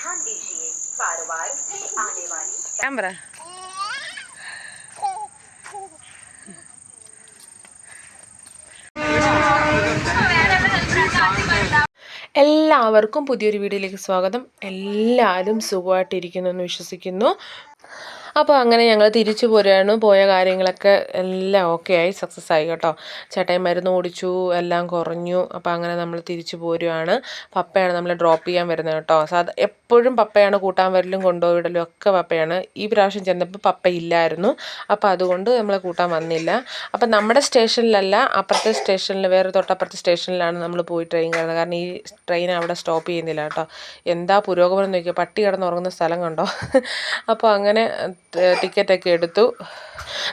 ध्यान दीजिए कारोबार से आने वाली ഞാൻ പറ എല്ലാവർക്കും പുതിയൊരു വീഡിയോയിലേക്ക് സ്വാഗതം എല്ലാവരും സുഖമായിട്ടിരിക്കുന്നു എന്ന് വിശ്വസിക്കുന്നു അപ്പോൾ അങ്ങനെ ഞങ്ങൾ തിരിച്ചു പോരുകയാണ് പോയ കാര്യങ്ങളൊക്കെ എല്ലാം ഓക്കെ ആയി സക്സസ് ആയി കേട്ടോ ചേട്ടായി മരുന്ന് ഓടിച്ചു എല്ലാം കുറഞ്ഞു അപ്പോൾ അങ്ങനെ നമ്മൾ തിരിച്ചു പോരുകയാണ് പപ്പയാണ് നമ്മളെ ഡ്രോപ്പ് ചെയ്യാൻ വരുന്നത് കേട്ടോ സാധാ എപ്പോഴും പപ്പയാണ് കൂട്ടാൻ വരലും കൊണ്ടുപോയിടലും ഒക്കെ പപ്പയാണ്. ഈ പ്രാവശ്യം ചെന്നപ്പോൾ പപ്പ ഇല്ലായിരുന്നു. അപ്പോൾ അതുകൊണ്ട് നമ്മളെ കൂട്ടാൻ വന്നില്ല. അപ്പം നമ്മുടെ സ്റ്റേഷനിലല്ല അപ്പുറത്തെ സ്റ്റേഷനിൽ വേറെ തൊട്ടപ്പുറത്തെ സ്റ്റേഷനിലാണ് നമ്മൾ പോയി ട്രെയിൻ കയറുന്നത്. കാരണം ഈ ട്രെയിൻ അവിടെ സ്റ്റോപ്പ് ചെയ്യുന്നില്ല കേട്ടോ. എന്താ പുരോഗമനം നോക്കിയാൽ പട്ടി കിടന്നുറങ്ങുന്ന സ്ഥലം കണ്ടോ? അപ്പോൾ അങ്ങനെ ടിക്കറ്റൊക്കെ എടുത്തു.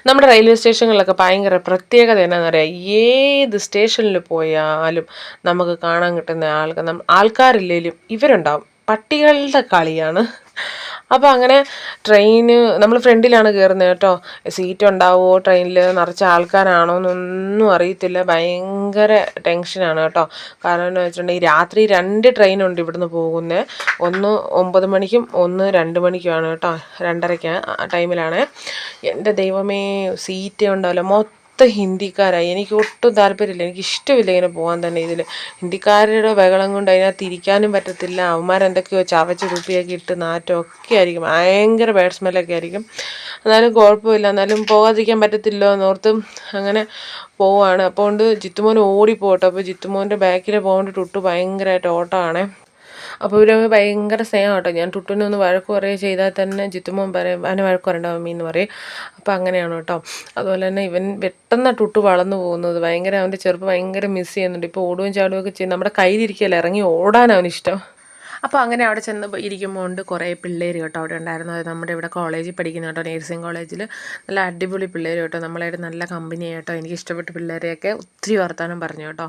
നമ്മുടെ റെയിൽവേ സ്റ്റേഷനുകളിലൊക്കെ ഭയങ്കര പ്രത്യേകത എന്നാന്ന് പറയാം ഏത് സ്റ്റേഷനിൽ പോയാലും നമുക്ക് കാണാൻ കിട്ടുന്ന ആൾക്കാർ ആൾക്കാരില്ലെങ്കിലും ഇവരുണ്ടാവും. പട്ടികളുടെ കളിയാണ്. അപ്പോൾ അങ്ങനെ ട്രെയിന് നമ്മൾ ഫ്രണ്ടിലാണ് കയറുന്നത് കേട്ടോ. സീറ്റ് ഉണ്ടാവുമോ ട്രെയിനിൽ നിറച്ച ആൾക്കാരാണോ എന്നൊന്നും അറിയത്തില്ല. ഭയങ്കര ടെൻഷനാണ് കേട്ടോ. കാരണം എന്ന് വെച്ചിട്ടുണ്ടെങ്കിൽ രാത്രി രണ്ട് ട്രെയിനുണ്ട് ഇവിടുന്ന് പോകുന്നത് ഒന്ന് ഒമ്പത് മണിക്കും ഒന്ന് രണ്ട് മണിക്കുമാണ് കേട്ടോ. രണ്ടരയ്ക്ക് ടൈമിലാണ്. എന്റെ ദൈവമേ സീറ്റേ ഉണ്ടാവില്ല മൊത്തം ഹിന്ദിക്കാരായി. എനിക്ക് ഒട്ടും താല്പര്യമില്ല. എനിക്ക് ഇഷ്ടമില്ല ഇങ്ങനെ പോകാൻ തന്നെ ഇതിൽ ഹിന്ദിക്കാരുടെ ബഹളം കൊണ്ട് അതിനകത്ത് ഇരിക്കാനും പറ്റത്തില്ല. അവന്മാരെന്തൊക്കെയോ ചവച്ച് തുപ്പിയൊക്കെ ഇട്ട് നാറ്റമൊക്കെ ആയിരിക്കും. ഭയങ്കര ബാഡ് സ്മെല്ലൊക്കെ ആയിരിക്കും. എന്നാലും കുഴപ്പമില്ല. എന്നാലും പോകാതിരിക്കാൻ പറ്റത്തില്ലോ എന്നോർത്ത് അങ്ങനെ പോവാണ്. അപ്പോൾ കൊണ്ട് ജിത്തുമോൻ ഓടിപ്പോട്ടോ അപ്പോൾ ജിത്തുമോന്റെ ബാക്കിൽ പോകേണ്ട ടുട്ടു ഭയങ്കരമായിട്ട് ഓട്ടമാണേ. അപ്പോൾ ഇവർ ഭയങ്കര സ്നേഹം കേട്ടോ. ഞാൻ ടുട്ടുവിനെ ഒന്ന് വഴക്ക് പറയുക ചെയ്താൽ തന്നെ ജിത്തുമോൻ പറയും അവനെ വഴക്ക് പറയണ്ട മമ്മി എന്ന് പറയും. അപ്പോൾ അങ്ങനെയാണ് കേട്ടോ. അതുപോലെ തന്നെ ഇവൻ പെട്ടെന്ന് ടുട്ടു വളർന്നു പോകുന്നത്. ഭയങ്കര അവന്റെ ചെറുപ്പം ഭയങ്കര മിസ് ചെയ്യുന്നുണ്ട്. ഇപ്പോൾ ഓടുകയും ചാടുകയൊക്കെ ചെയ്യും. നമ്മുടെ കയ്യിലിരിക്കുകയല്ല ഇറങ്ങി ഓടാൻ അവനിഷ്ടം. അപ്പോൾ അങ്ങനെ അവിടെ ചെന്ന് ഇരിക്കുമ്പോൾ ഉണ്ട് കുറേ പിള്ളേർ കേട്ടോ അവിടെ ഉണ്ടായിരുന്നു. അത് നമ്മുടെ ഇവിടെ കോളേജിൽ പഠിക്കുന്ന കേട്ടോ നേഴ്സിംഗ് കോളേജിൽ നല്ല അടിപൊളി പിള്ളേർ കേട്ടോ. നമ്മളായിട്ട് നല്ല കമ്പനി കേട്ടോ എനിക്ക് ഇഷ്ടപ്പെട്ട പിള്ളേരെയൊക്കെ ഒത്തിരി വർത്തമാനം പറഞ്ഞു കേട്ടോ.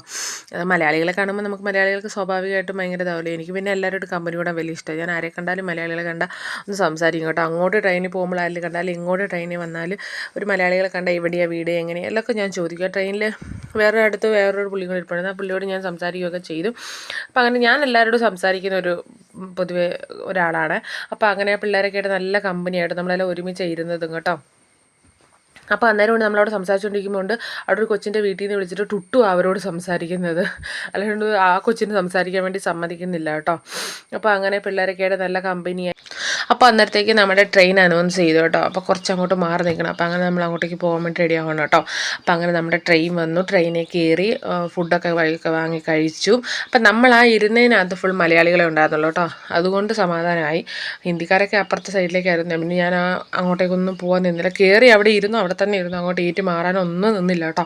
മലയാളികളെ കാണുമ്പോൾ നമുക്ക് മലയാളികൾക്ക് സ്വാഭാവികമായിട്ടും ഭയങ്കര ഇതാവില്ല എനിക്ക് പിന്നെ എല്ലാവരോടും കമ്പനി കൂടാൻ വലിയ ഇഷ്ടമാണ് ഞാൻ ആരെ കണ്ടാലും മലയാളികളെ കണ്ടാൽ ഒന്ന് സംസാരിക്കും കേട്ടോ. അങ്ങോട്ട് ട്രെയിനിൽ പോകുമ്പോൾ ആരെങ്കിലും കണ്ടാലും ഇങ്ങോട്ട് ട്രെയിനിൽ വന്നാൽ ഒരു മലയാളികളെ കണ്ടാൽ എവിടെയാണ് വീട് എങ്ങനെയാണ് എല്ലാം ഞാൻ ചോദിക്കുക ട്രെയിനിൽ വേറെ അടുത്ത് വേറൊരു പുള്ളി കൂടെ ഇരിപ്പുണ്ടായിരുന്നു ആ പുള്ളിയോട് ഞാൻ സംസാരിക്കുകയൊക്കെ ചെയ്തു. അപ്പോൾ അങ്ങനെ ഞാൻ എല്ലാവരോടും സംസാരിക്കുന്ന ഒരു പൊതുവെ ഒരാളാണ്. അപ്പോൾ അങ്ങനെ പിള്ളേരൊക്കെ ആയിട്ട് നല്ല കമ്പനിയായിട്ട് നമ്മളെല്ലാം ഒരുമിച്ച് ഇരുന്നതും കേട്ടോ. അപ്പോൾ കൊണ്ട് നമ്മളവിടെ സംസാരിച്ചുകൊണ്ടിരിക്കുമ്പോൾ അവിടെ ഒരു കൊച്ചിന്റെ വീട്ടിൽ നിന്ന് വിളിച്ചിട്ട് ടുട്ടു അവരോട് സംസാരിക്കുന്നത്. അല്ലാണ്ട് ആ കൊച്ചിന് സംസാരിക്കാൻ വേണ്ടി സമ്മതിക്കുന്നില്ല കേട്ടോ. അപ്പോൾ അങ്ങനെ പിള്ളേരൊക്കെ ആയിട്ട് നല്ല കമ്പനിയായി. അപ്പോൾ അന്നേരത്തേക്ക് നമ്മുടെ ട്രെയിൻ അനൗൺസ് ചെയ്തു കേട്ടോ. അപ്പോൾ കുറച്ച് അങ്ങോട്ട് മാറി നിൽക്കണം. അപ്പോൾ അങ്ങനെ നമ്മൾ അങ്ങോട്ടേക്ക് പോകാൻ വേണ്ടി റെഡി ആവണം കേട്ടോ. അപ്പോൾ അങ്ങനെ നമ്മുടെ ട്രെയിൻ വന്നു. ട്രെയിനിൽ കയറി ഫുഡൊക്കെ വഴിയൊക്കെ വാങ്ങി കഴിച്ചു. അപ്പം നമ്മൾ ആ ഇരുന്നതിനകത്ത് ഫുൾ മലയാളികളെ ഉണ്ടായിരുന്നുള്ളൂ കേട്ടോ. അതുകൊണ്ട് സമാധാനമായി. ഹിന്ദിക്കാരൊക്കെ അപ്പുറത്തെ സൈഡിലേക്കായിരുന്നു പിന്നെ ഞാൻ അങ്ങോട്ടേക്കൊന്നും പോകാൻ നിന്നില്ല. കയറി അവിടെ ഇരുന്നു. അവിടെ തന്നെ ഇരുന്നു. അങ്ങോട്ട് ഏറ്റ് മാറാനൊന്നും നിന്നില്ല കേട്ടോ.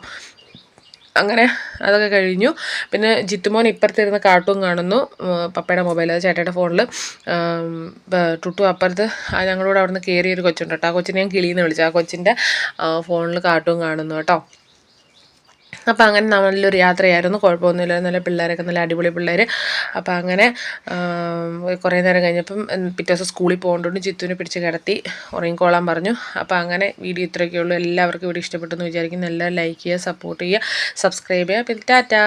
അങ്ങനെ അതൊക്കെ കഴിഞ്ഞു. പിന്നെ ജിത്തുമോൻ ഇപ്പുറത്തിരുന്ന് കാർട്ടൂൺ കാണുന്നു. പപ്പയുടെ മൊബൈൽ അത് ചേട്ടയുടെ ഫോണിൽ ടുട്ടു അപ്പുറത്ത് ഞങ്ങളോട് അവിടെ നിന്ന് കയറിയൊരു കൊച്ചുണ്ട് കേട്ടോ. ആ കൊച്ചിനെ ഞാൻ കിളിയെന്ന് വിളിച്ചു. ആ കൊച്ചിന്റെ ഫോണിൽ കാർട്ടൂൺ കാണുന്നു കേട്ടോ. അപ്പോൾ അങ്ങനെ നല്ലൊരു യാത്രയായിരുന്നു. കുഴപ്പമൊന്നുമില്ല. നല്ല പിള്ളേരൊക്കെ നല്ല അടിപൊളി പിള്ളേർ അപ്പോൾ അങ്ങനെ കുറേ നേരം കഴിഞ്ഞപ്പം പിറ്റേ ദിവസം സ്കൂളിൽ പോകേണ്ടതുകൊണ്ട് ജിത്തുവിനെ പിടിച്ച് കിടത്തി ഉറങ്ങിക്കോളാൻ പറഞ്ഞു. അപ്പോൾ അങ്ങനെ വീഡിയോ ഇത്രയൊക്കെ ഉള്ളൂ. എല്ലാവർക്കും വീഡിയോ ഇഷ്ടപ്പെട്ടെന്ന് വിചാരിക്കുന്നു. എല്ലാവരും ലൈക്ക് ചെയ്യുക സപ്പോർട്ട് ചെയ്യുക സബ്സ്ക്രൈബ് ചെയ്യുക. പിന്നെ ടാറ്റാ.